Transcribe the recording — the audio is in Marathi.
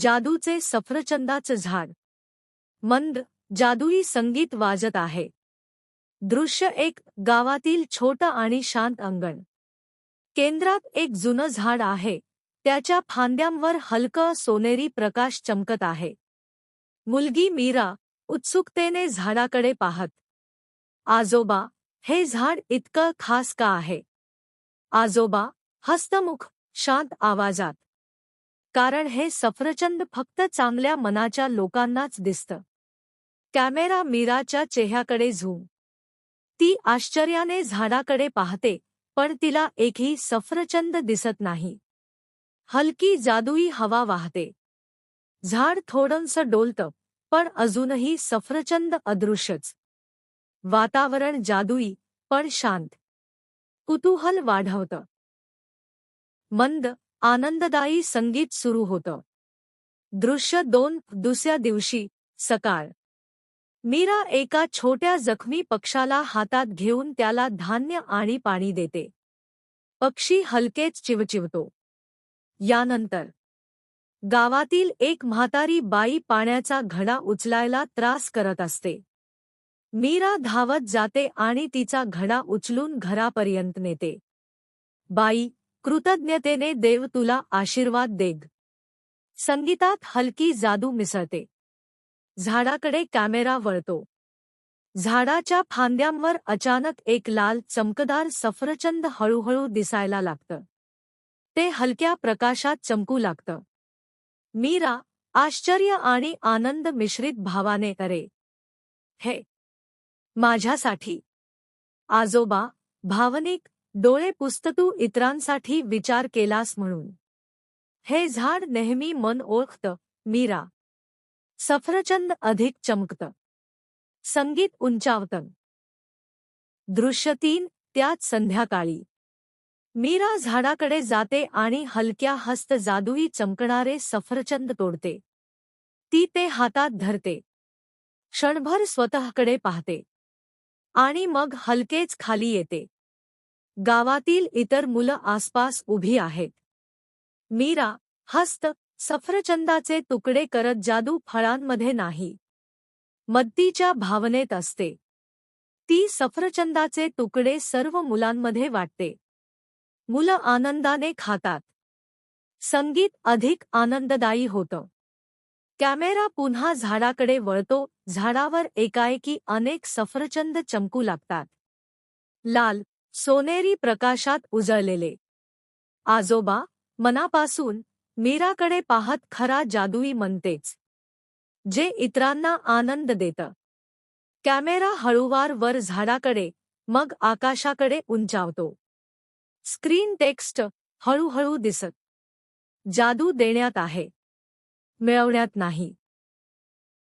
जादूचे सफरचंदाचं झाड. मंद जादुई संगीत वाजत आहे. दृश्य एक गावातील छोटं आणि शांत अंगण. केंद्रात एक जुनं झाड आहे. त्याच्या फांद्यांवर हलकं सोनेरी प्रकाश चमकत आहे. मुलगी मीरा उत्सुकतेने झाडाकडे पाहत. आजोबा हे झाड इतकं खास का आहे? आजोबा हस्तमुख शांत आवाजात. कारण हे सफरचंद फक्त चांगल्या मनाच्या लोकांनाच दिसतं. कॅमेरा मीराच्या चेहऱ्याकडे झूम. ती आश्चर्याने झाडाकडे पाहते पण तिला एकही सफरचंद दिसत नाही. हलकी जादुई हवा वाहते. झाड थोडंसं डोलतं पण अजूनही सफरचंद अदृश्यच. वातावरण जादुई पण शांत. कुतूहल वाढवतं. मंद आनंददायी संगीत सुरू होतं. दृश्य दोन दुसऱ्या दिवशी सकाळ. मीरा एका छोट्या जखमी पक्षाला हातात घेऊन त्याला धान्य आणि पाणी देते. पक्षी हलकेच चिवचिवतो. यानंतर गावातील एक म्हातारी बाई पाण्याचा घडा उचलायला त्रास करत असते. मीरा धावत जाते आणि तिचा घडा उचलून घरापर्यंत नेते. बाई कृतज्ञतेने देव तुला आशीर्वाद देग. संगीतात हलकी जादू मिसळते. झाडाकडे कॅमेरा वळतो. झाडाच्या फांद्यांवर अचानक एक लाल चमकदार सफरचंद हळूहळू दिसायला लागतं. ते हलक्या प्रकाशात चमकू लागतं. मीरा आश्चर्य आणि आनंद मिश्रित भावाने करे हे माझ्यासाठी. आजोबा भावनिक डोळे पुस्ततू इतरांसाठी विचार केलास म्हणून. हे झाड नेहमी मन ओळखतं मीरा. सफरचंद अधिक चमकतं. संगीत उंचावतं. दृश्य तीन त्याच संध्याकाळी. मीरा झाडाकडे जाते आणि हलक्या हस्त जादुई चमकणारे सफरचंद तोडते. ती ते हातात धरते. क्षणभर स्वतःकडे पाहते. आणि मग हलकेच खाली येते. गावातील इतर मुलं आसपास उभी आहेत. मीरा हस्त सफरचंदाचे तुकडे करत जादू फळांमध्ये नाही. मद्दीच्या भावनेत असते. ती सफरचंदाचे तुकडे सर्व मुलांमध्ये वाटते. मुलं आनंदाने खातात. संगीत अधिक आनंददायी होतं. कॅमेरा पुन्हा झाडाकडे वळतो झाडावर एकाएकी अनेक सफरचंद चमकू लागतात. लाल सोनेरी प्रकाशात उजळलेले. आजोबा मनापासून मीराकडे पाहत खरा जादुई म्हणतेच. जे इतरांना आनंद देतं. कॅमेरा हळूवार वर झाडाकडे मग आकाशाकडे उंचावतो. स्क्रीन टेक्स्ट हळूहळू दिसत. जादू देण्यात आहे. मिळवण्यात नाही.